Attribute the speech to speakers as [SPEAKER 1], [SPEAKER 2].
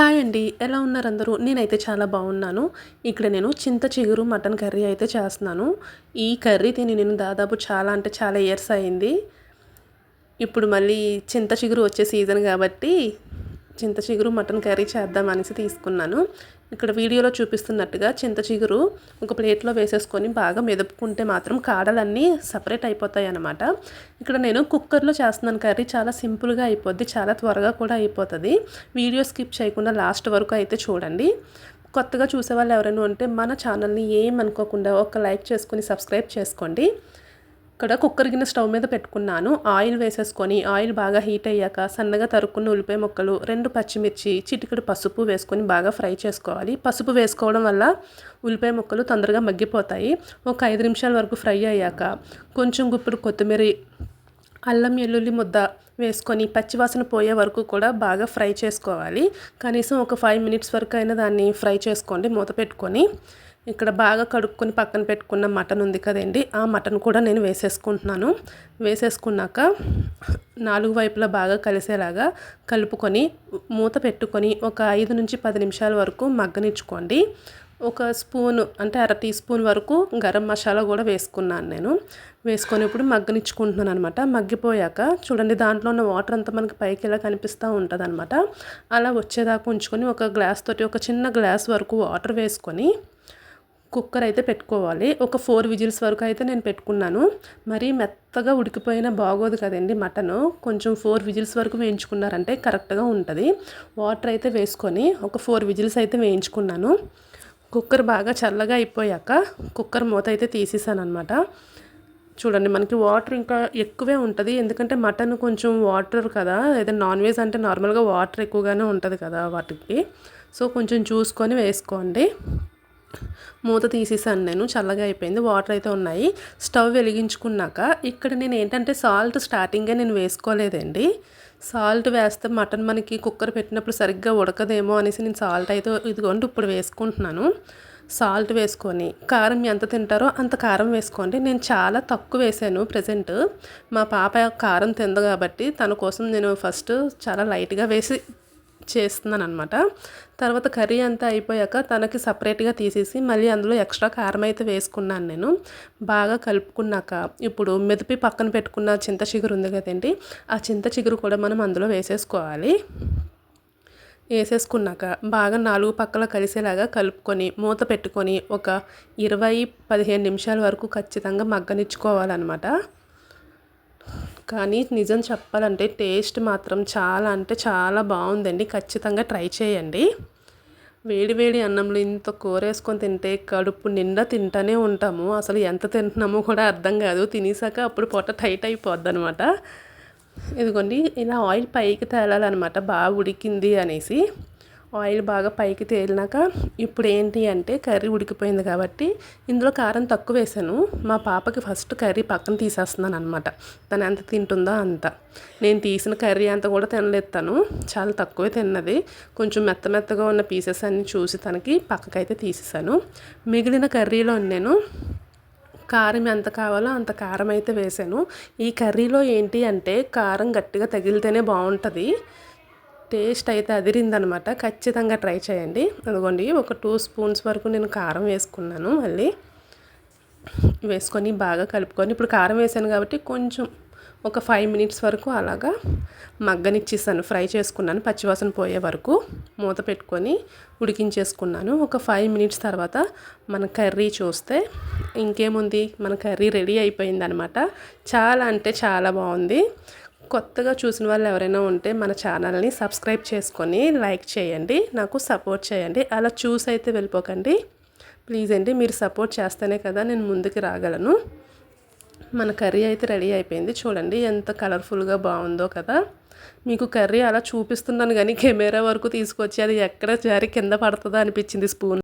[SPEAKER 1] Hi అండి ఎలా ఉన్నారు అందరూ? నేనైతే చాలా బాగున్నాను. ఇక్కడ నేను చింత చిగురు మటన్ కర్రీ అయితే చేస్తున్నాను. ఈ కర్రీ తిని నేను దాదాపు చాలా అంటే చాలా ఇయర్స్ అయింది. ఇప్పుడు మళ్ళీ చింత చిగురు వచ్చే సీజన్ కాబట్టి చింత చిగురు మటన్ కర్రీ చేద్దాం అనేసి తీసుకున్నాను. ఇక్కడ వీడియోలో చూపిస్తున్నట్టుగా చింత చిగురు ఒక ప్లేట్లో వేసేసుకొని బాగా మెదుపుకుంటే మాత్రం కాడలన్నీ సపరేట్ అయిపోతాయి అనమాట ఇక్కడ నేను కుక్కర్లో చేస్తున్నాను కర్రీ చాలా సింపుల్గా అయిపోద్ది చాలా త్వరగా కూడా అయిపోతుంది. వీడియో స్కిప్ చేయకుండా లాస్ట్ వరకు అయితే చూడండి. కొత్తగా చూసే వాళ్ళు ఎవరైనా ఉంటే మన ఛానల్ని ఏమనుకోకుండా ఒక లైక్ చేసుకుని సబ్స్క్రైబ్ చేసుకోండి. ఇక్కడ కుక్కర్ గిన్నె స్టవ్ మీద పెట్టుకున్నాను. ఆయిల్ వేసేసుకొని ఆయిల్ బాగా హీట్ అయ్యాక సన్నగా తరుక్కున్న ఉల్లిపాయ ముక్కలు రెండు పచ్చిమిర్చి చిటికడు పసుపు వేసుకొని బాగా ఫ్రై చేసుకోవాలి. పసుపు వేసుకోవడం వల్ల ఉల్లిపాయ ముక్కలు తొందరగా మగ్గిపోతాయి. ఒక ఐదు నిమిషాల వరకు ఫ్రై అయ్యాక కొంచెం గుప్పుడు కొత్తిమీర అల్లం వెల్లుల్లి ముద్ద వేసుకొని పచ్చివాసన పోయే వరకు కూడా బాగా ఫ్రై చేసుకోవాలి. కనీసం ఒక ఫైవ్ మినిట్స్ వరకు అయినా దాన్ని ఫ్రై చేసుకోండి మూత పెట్టుకొని. ఇక్కడ బాగా కడుక్కొని పక్కన పెట్టుకున్న మటన్ ఉంది కదండి ఆ మటన్ కూడా నేను వేసేసుకుంటున్నాను. వేసేసుకున్నాక నాలుగు వైపులా బాగా కలిసేలాగా కలుపుకొని మూత పెట్టుకొని ఒక ఐదు నుంచి పది నిమిషాల వరకు మగ్గనిచ్చుకోండి. ఒక స్పూన్ అంటే అర టీ స్పూన్ వరకు గరం మసాలా కూడా వేసుకున్నాను నేను. వేసుకొని ఇప్పుడు మగ్గనిచ్చుకుంటున్నాను అనమాట మగ్గిపోయాక చూడండి దాంట్లో ఉన్న వాటర్ అంతా మనకి పైకి ఇలా కనిపిస్తూ ఉంటుంది అనమాట అలా వచ్చేదాకా ఉంచుకొని ఒక గ్లాస్ తోటి ఒక చిన్న గ్లాస్ వరకు వాటర్ వేసుకొని కుక్కర్ అయితే పెట్టుకోవాలి. ఒక ఫోర్ విజిల్స్ వరకు అయితే నేను పెట్టుకున్నాను. మరీ మెత్తగా ఉడికిపోయిన బాగోదు కదండి మటను. కొంచెం ఫోర్ విజిల్స్ వరకు వేయించుకున్నారంటే కరెక్ట్గా ఉంటుంది. వాటర్ అయితే వేసుకొని ఒక ఫోర్ విజిల్స్ అయితే వేయించుకున్నాను. కుక్కర్ బాగా చల్లగా అయిపోయాక కుక్కర్ మూత అయితే తీసేసాను అనమాట చూడండి మనకి వాటర్ ఇంకా ఎక్కువే ఉంటుంది. ఎందుకంటే మటన్ కొంచెం వాటర్ కదా. ఏదైనా నాన్ వెజ్ అంటే నార్మల్గా వాటర్ ఎక్కువగానే ఉంటుంది కదా వాటికి. సో కొంచెం చూసుకొని వేసుకోండి. మూత తీసేసాను నేను చల్లగా అయిపోయింది వాటర్ అయితే ఉన్నాయి. స్టవ్ వెలిగించుకున్నాక ఇక్కడ నేను ఏంటంటే సాల్ట్ స్టార్టింగే నేను వేసుకోలేదండి. సాల్ట్ వేస్తే మటన్ మనకి కుక్కర్ పెట్టినప్పుడు సరిగ్గా ఉడకదేమో అనేసి నేను సాల్ట్ అయితే ఇదిగోండి ఇప్పుడు వేసుకుంటున్నాను. సాల్ట్ వేసుకొని కారం ఎంత తింటారో అంత కారం వేసుకోండి. నేను చాలా తక్కువ వేసాను ప్రజెంట్. మా పాప కారం తింది కాబట్టి తన కోసం నేను ఫస్ట్ చాలా లైట్గా వేసి చేస్తున్నాను అనమాట తర్వాత కర్రీ అంతా అయిపోయాక తనకి సపరేట్గా తీసేసి మళ్ళీ అందులో ఎక్స్ట్రా కారం అయితే వేసుకున్నాను నేను. బాగా కలుపుకున్నాక ఇప్పుడు మెదిపి పక్కన పెట్టుకున్న చింత చిగురు ఉంది కదండి ఆ చింత చిగురు కూడా మనం అందులో వేసేసుకోవాలి. వేసేసుకున్నాక బాగా నాలుగు పక్కల కలిసేలాగా కలుపుకొని మూత పెట్టుకొని ఒక ఇరవై పదిహేను నిమిషాల వరకు ఖచ్చితంగా మగ్గనిచ్చుకోవాలన్నమాట. కానీ నిజం చెప్పాలంటే టేస్ట్ మాత్రం చాలా అంటే చాలా బాగుందండి. ఖచ్చితంగా ట్రై చేయండి. వేడివేడి అన్నంలో ఇంత కూర వేసుకొని తింటే కడుపు నిండా తింటూనే ఉంటాము. అసలు ఎంత తింటున్నామో కూడా అర్థం కాదు. తినేసాక అప్పుడు పొట్ట టైట్ అయిపోద్ది అనమాట ఇదిగోండి ఇలా ఆయిల్ పైకి తేలాలన్నమాట. బాగా ఉడికింది అనేసి. ఆయిల్ బాగా పైకి తేలినాక ఇప్పుడు ఏంటి అంటే కర్రీ ఉడికిపోయింది కాబట్టి ఇందులో కారం తక్కువ వేసాను. మా పాపకి ఫస్ట్ కర్రీ పక్కన తీసేస్తున్నాను అనమాట తను ఎంత తింటుందో అంత. నేను తీసిన కర్రీ అంతా కూడా తినలేదు తను. చాలా తక్కువే తిన్నది. కొంచెం మెత్త మెత్తగా ఉన్న పీసెస్ అన్నీ చూసి తనకి పక్కకైతే తీసేసాను. మిగిలిన కర్రీలో నేను కారం ఎంత కావాలో అంత కారం అయితే వేసాను. ఈ కర్రీలో ఏంటి అంటే కారం గట్టిగా తగిలితేనే బాగుంటుంది. టేస్ట్ అయితే అదిరిందనమాట. ఖచ్చితంగా ట్రై చేయండి. అదిగోండి ఒక టూ స్పూన్స్ వరకు నేను కారం వేసుకున్నాను మళ్ళీ. వేసుకొని బాగా కలుపుకొని ఇప్పుడు కారం వేసాను కాబట్టి కొంచెం ఒక ఫైవ్ మినిట్స్ వరకు అలాగా మగ్గనిచ్చేసాను. ఫ్రై చేసుకున్నాను పచ్చివాసన పోయే వరకు మూత పెట్టుకొని ఉడికించేసుకున్నాను. ఒక ఫైవ్ మినిట్స్ తర్వాత మన కర్రీ చూస్తే ఇంకేముంది? మన కర్రీ రెడీ అయిపోయిందనమాట. చాలా అంటే చాలా బాగుంది. కొత్తగా చూసిన వాళ్ళు ఎవరైనా ఉంటే మన ఛానల్ని సబ్స్క్రైబ్ చేసుకొని లైక్ చేయండి నాకు సపోర్ట్ చేయండి. అలా చూసి అయితే వెళ్ళిపోకండి. ప్లీజ్ అండి మీరు సపోర్ట్ చేస్తేనే కదా నేను ముందుకు రాగలను. మన కర్రీ అయితే రెడీ అయిపోయింది. చూడండి ఎంత కలర్ఫుల్గా బాగుందో కదా. మీకు కర్రీ అలా చూపిస్తున్నాను కానీ కెమెరా వరకు తీసుకొచ్చి అది ఎక్కడ జారి కింద పడుతుందో అనిపించింది స్పూన్.